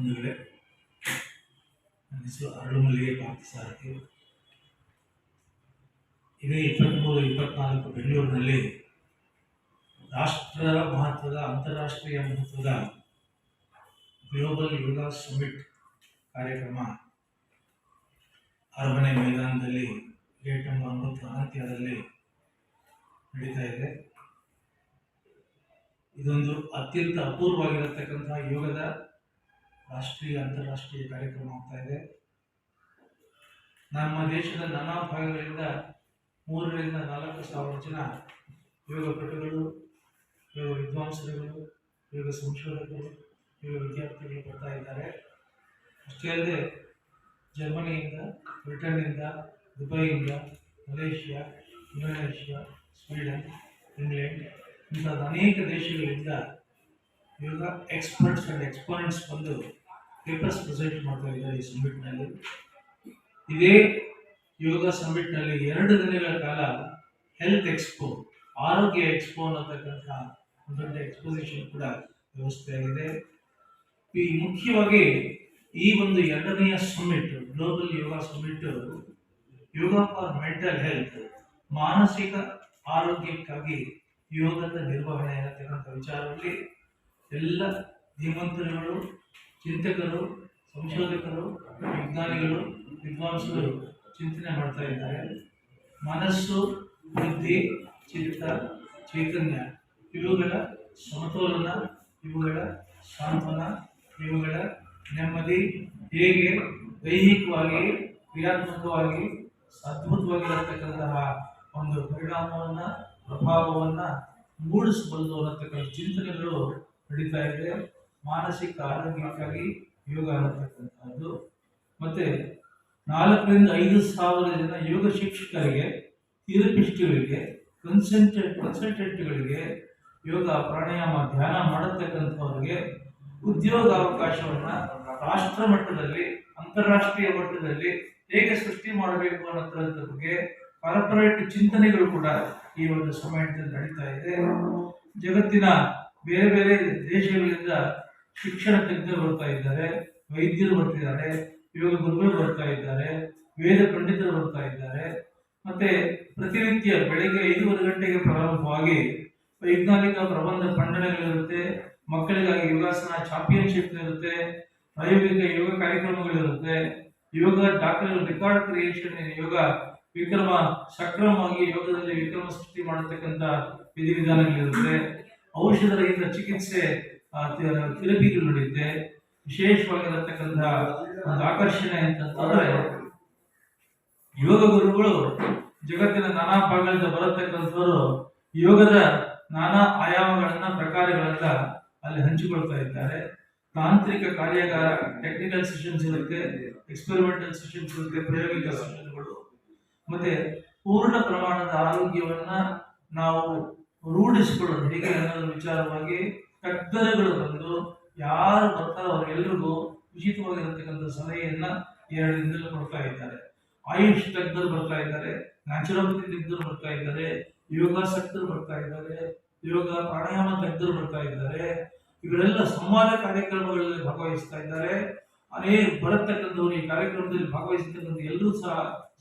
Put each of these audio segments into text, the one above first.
ಬಂಧುಗಳೇ ನನ್ನ ಹೆಸರು ಅರಳುಮಲ್ಲಿಗೆ ಪಾರ್ಥಸಾರಥಿ ಇದೇ ಇಪ್ಪತ್ತ್ಮೂರು ಇಪ್ಪತ್ನಾಲ್ಕು ಬೆಂಗಳೂರಿನಲ್ಲಿ ರಾಷ್ಟ್ರ ಮಹತ್ವದ, ಅಂತಾರಾಷ್ಟ್ರೀಯ ಮಹತ್ವದ ಗ್ಲೋಬಲ್ ಯೋಗ ಸಮಿಟ್ ಕಾರ್ಯಕ್ರಮ ಅರಮನೆ ಮೈದಾನದಲ್ಲಿ ಗೇಟ್ ನಂಬರ್ ಒಂಬತ್ತು ಅನಂತ್ಯದಲ್ಲಿ ನಡೀತಾ ಇದೆ. ಇದೊಂದು ಅತ್ಯಂತ ಅಪೂರ್ವವಾಗಿರತಕ್ಕಂತಹ ಯೋಗದ ರಾಷ್ಟ್ರೀಯ, ಅಂತಾರಾಷ್ಟ್ರೀಯ ಕಾರ್ಯಕ್ರಮ ಆಗ್ತಾ ಇದೆ. ನಮ್ಮ ದೇಶದ ನಾನಾ ಭಾಗಗಳಿಂದ ಮೂರರಿಂದ ನಾಲ್ಕು ಸಾವಿರ ಜನ ಯೋಗ ಪಟುಗಳು, ಯೋಗ ವಿದ್ವಾಂಸರುಗಳು, ಯೋಗ ಸಂಶೋಧಕರು, ಯೋಗ ವಿದ್ಯಾರ್ಥಿಗಳು ಬರ್ತಾ ಇದ್ದಾರೆ. ಅಷ್ಟೇ ಅಲ್ಲದೆ ಜರ್ಮನಿಯಿಂದ, ಬ್ರಿಟನ್ನಿಂದ, ದುಬೈಯಿಂದ, ಮಲೇಷಿಯಾ, ಇಂಡೋನೇಷ್ಯಾ, ಸ್ವೀಡನ್, ಇಂಗ್ಲೆಂಡ್ ಇಂತಹ ಅನೇಕ ದೇಶಗಳಿಂದ ಯೋಗ ಎಕ್ಸ್ಪರ್ಟ್ಸ್ ಆ್ಯಂಡ್ ಎಕ್ಸ್ಪರ್ಟ್ಸ್ ಬಂದು ಪೇಪರ್ಸ್ ಪ್ರೆಸೆಂಟ್ ಮಾಡ್ತಾ ಇದ್ದಾರೆ ಈ ಸಮಿಟ್ನಲ್ಲಿ ಇದೇ ಯೋಗ ಸಮ್ಮಿಟ್ನಲ್ಲಿ ಎರಡು ದಿನಗಳ ಕಾಲ ಹೆಲ್ತ್ ಎಕ್ಸ್ಪೋ ಆರೋಗ್ಯ ಎಕ್ಸ್ಪೋ ಅನ್ನತಕ್ಕಂಥ ಒಂದು ದೊಡ್ಡ ಎಕ್ಸ್ಪೋಸಿಷನ್ ಕೂಡ ವ್ಯವಸ್ಥೆ ಆಗಿದೆ. ಈ ಮುಖ್ಯವಾಗಿ ಈ ಒಂದು ಎರಡನೆಯ summit global yoga summit yoga for mental health ಮಾನಸಿಕ ಆರೋಗ್ಯಕ್ಕಾಗಿ ಯೋಗದ ನಿರ್ವಹಣೆ ಅನ್ನತಕ್ಕಂಥ ವಿಚಾರದಲ್ಲಿ ಎಲ್ಲ ಧೀಮಂತರುಗಳು ಚಿಂತಕರು, ಸಂಶೋಧಕರು, ವಿಜ್ಞಾನಿಗಳು, ವಿದ್ವಾಂಸರು ಚಿಂತನೆ ಮಾಡ್ತಾ ಇದ್ದಾರೆ. ಮನಸ್ಸು, ಬುದ್ಧಿ, ಚಿತ್ತ, ಚೈತನ್ಯ, ಇವುಗಳ ಸಮತೋಲನ, ಇವುಗಳ ಸಾಂತ್ವನ, ಇವುಗಳ ನೆಮ್ಮದಿ ಹೇಗೆ ದೈಹಿಕವಾಗಿ, ಕ್ರಿಯಾತ್ಮಕವಾಗಿ, ಅದ್ಭುತವಾಗಿರತಕ್ಕಂತಹ ಒಂದು ಪರಿಣಾಮವನ್ನು, ಪ್ರಭಾವವನ್ನು ಮೂಡಿಸಬಲ್ಲದು ಅನ್ನತಕ್ಕಂಥ ಚಿಂತನೆಗಳು ನಡೀತಾ ಇದೆ. ಮಾನಸಿಕ, ಆರೋಗ್ಯಕ್ಕಾಗಿ ಯೋಗ ಅನ್ನತಕ್ಕಂಥದ್ದು. ಮತ್ತು ನಾಲ್ಕರಿಂದ ಐದು ಸಾವಿರ ಜನ ಯೋಗ ಶಿಕ್ಷಕರಿಗೆ ಥಿರಪಿಸ್ಟ್ಗಳಿಗೆ ಕನ್ಸಲ್ಟೆಂಟ್ ಕನ್ಸಲ್ಟೆಂಟ್ಗಳಿಗೆ ಯೋಗ ಪ್ರಾಣಾಯಾಮ, ಧ್ಯಾನ ಮಾಡತಕ್ಕಂಥವ್ರಿಗೆ ಉದ್ಯೋಗಾವಕಾಶವನ್ನು ರಾಷ್ಟ್ರ ಮಟ್ಟದಲ್ಲಿ, ಅಂತಾರಾಷ್ಟ್ರೀಯ ಮಟ್ಟದಲ್ಲಿ ಹೇಗೆ ಸೃಷ್ಟಿ ಮಾಡಬೇಕು ಅನ್ನೋದ್ರ ಬಗ್ಗೆ ಕಾರ್ಪೊರೇಟ್ ಚಿಂತನೆಗಳು ಕೂಡ ಈ ಒಂದು ಸಮಯದಲ್ಲಿ ನಡೀತಾ ಇದೆ. ಜಗತ್ತಿನ ಬೇರೆ ಬೇರೆ ದೇಶಗಳಿಂದ ಶಿಕ್ಷಣ ತಜ್ಞರು ಬರ್ತಾ ಇದ್ದಾರೆ, ವೈದ್ಯರು ಬರ್ತಿದ್ದಾರೆ ಯೋಗ ಗುರುಗಳು ಬರ್ತಾ ಇದ್ದಾರೆ, ವೇದ ಪಂಡಿತರು ಬರ್ತಾ ಇದ್ದಾರೆ. ಮತ್ತೆ ಪ್ರತಿನಿತ್ಯ ಬೆಳಿಗ್ಗೆ ಐದೂವರೆ ಗಂಟೆಗೆ ಪ್ರಾರಂಭವಾಗಿ ವೈಜ್ಞಾನಿಕ ಪ್ರಬಂಧ ಮಂಡನೆಗಳಿರುತ್ತೆ ಮಕ್ಕಳಿಗಾಗಿ ಯೋಗಾಸನ ಚಾಂಪಿಯನ್ಶಿಪ್ ಇರುತ್ತೆ ಪ್ರಾಯೋಗಿಕ ಯೋಗ ಕಾರ್ಯಕ್ರಮಗಳಿರುತ್ತೆ. Yoga doctor record creation yoga Vikrama ಸಕ್ರಮವಾಗಿ ಯೋಗದಲ್ಲಿ ವಿಕ್ರಮ ಸೃಷ್ಟಿ ಮಾಡತಕ್ಕಂಥ ವಿಧಿವಿಧಾನಗಳಿರುತ್ತೆ. ಔಷಧ ರಹಿತ ಚಿಕಿತ್ಸೆ ಥೆರಪಿಗಳು ನಡೆಯುತ್ತೆ ವಿಶೇಷವಾಗಿರತಕ್ಕಂಥ ಒಂದು ಆಕರ್ಷಣೆ ಅಂತಂತಂದ್ರೆ ಯೋಗ ಗುರುಗಳು ಜಗತ್ತಿನ ನಾನಾ ಭಾಗಗಳಿಂದ ಬರತಕ್ಕಂಥವರು ಯೋಗದ ನಾನಾ ಆಯಾಮಗಳನ್ನ, ಪ್ರಕಾರಗಳನ್ನ ಅಲ್ಲಿ ಹಂಚಿಕೊಳ್ತಾ ಇದ್ದಾರೆ. ತಾಂತ್ರಿಕ ಕಾರ್ಯಾಗಾರ ಟೆಕ್ನಿಕಲ್ ಸೆಷನ್ಸ್ ಇರುತ್ತೆ ಎಕ್ಸ್ಪೆರಿಮೆಂಟಲ್ ಸೆಷನ್ಸ್ ಇರುತ್ತೆ, ಪ್ರಾಯೋಗಿಕ ಸೆಷನ್ಗಳು ಮತ್ತೆ ಪೂರ್ಣ ಪ್ರಮಾಣದ ಆರೋಗ್ಯವನ್ನ ನಾವು ರೂಢಿಸಿಕೊಳ್ಳೋದು. ಹೇಗೆ ಅನ್ನೋದ್ರ ವಿಚಾರವಾಗಿ ತಜ್ಞರುಗಳು ಬಂದು ಯಾರು ಬರ್ತಾರೋ ಅವರೆಲ್ಲರಿಗೂ ಉಚಿತವಾಗಿರತಕ್ಕಂಥ ಸಲಹೆಯನ್ನ ಎರಡು ದಿನದಲ್ಲಿ ಕೊಡ್ತಾ ಇದ್ದಾರೆ. ಆಯುಷ್ ತಜ್ಞರು ಬರ್ತಾ ಇದ್ದಾರೆ ನ್ಯಾಚುರೋಪತಿ ತಜ್ಞರು ಬರ್ತಾ ಇದ್ದಾರೆ ಯೋಗಾಸಕ್ತರು ಬರ್ತಾ ಇದ್ದಾರೆ, ಯೋಗ ಪ್ರಾಣಾಯಾಮ ತಜ್ಞರು ಬರ್ತಾ ಇದ್ದಾರೆ. ಇವರೆಲ್ಲ ಸಂವಾದ ಕಾರ್ಯಕ್ರಮಗಳಲ್ಲಿ ಭಾಗವಹಿಸ್ತಾ ಇದ್ದಾರೆ. ಅನೇಕ ಬರತಕ್ಕಂಥವ್ರು ಈ ಕಾರ್ಯಕ್ರಮದಲ್ಲಿ ಭಾಗವಹಿಸತಕ್ಕಂಥ ಎಲ್ಲರೂ ಸಹ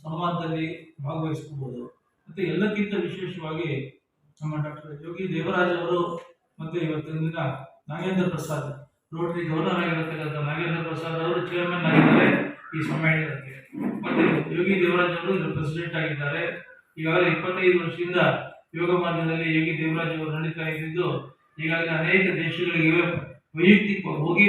ಸಂವಾದದಲ್ಲಿ ಭಾಗವಹಿಸ್ಕೋಬಹುದು ಮತ್ತೆ ಎಲ್ಲಕ್ಕಿಂತ ವಿಶೇಷವಾಗಿ ನಮ್ಮ ಡಾಕ್ಟರ್ ಯೋಗಿ ದೇವರಾಜ್ ಅವರು ಮತ್ತೆ ಇವತ್ತಿನ ದಿನ ನಾಗೇಂದ್ರ ಪ್ರಸಾದ್ ರೋಟರಿ ಗವರ್ನರ್ ಆಗಿರತಕ್ಕಂಥ ನಾಗೇಂದ್ರ ಪ್ರಸಾದ್ ಅವರು ಚೇರ್ಮನ್ ಆಗಿದ್ದಾರೆ ಈ ಸಮ್ಮೇಳನಕ್ಕೆ. ಮತ್ತೆ ಯೋಗಿ ದೇವರಾಜ್ ಅವರು ಇದರ ಪ್ರೆಸಿಡೆಂಟ್ ಆಗಿದ್ದಾರೆ. ಈಗಾಗಲೇ ಇಪ್ಪತ್ತೈದು ವರ್ಷದಿಂದ ಯೋಗ ಮಾರ್ಗದಲ್ಲಿ ಯೋಗಿ ದೇವರಾಜ್ ಅವರು ನಡೀತಾ ಇದ್ದಿದ್ದು, ಈಗಾಗಲೇ ಅನೇಕ ದೇಶಗಳಿಗೆ ವೈಯಕ್ತಿಕ ಹೋಗಿ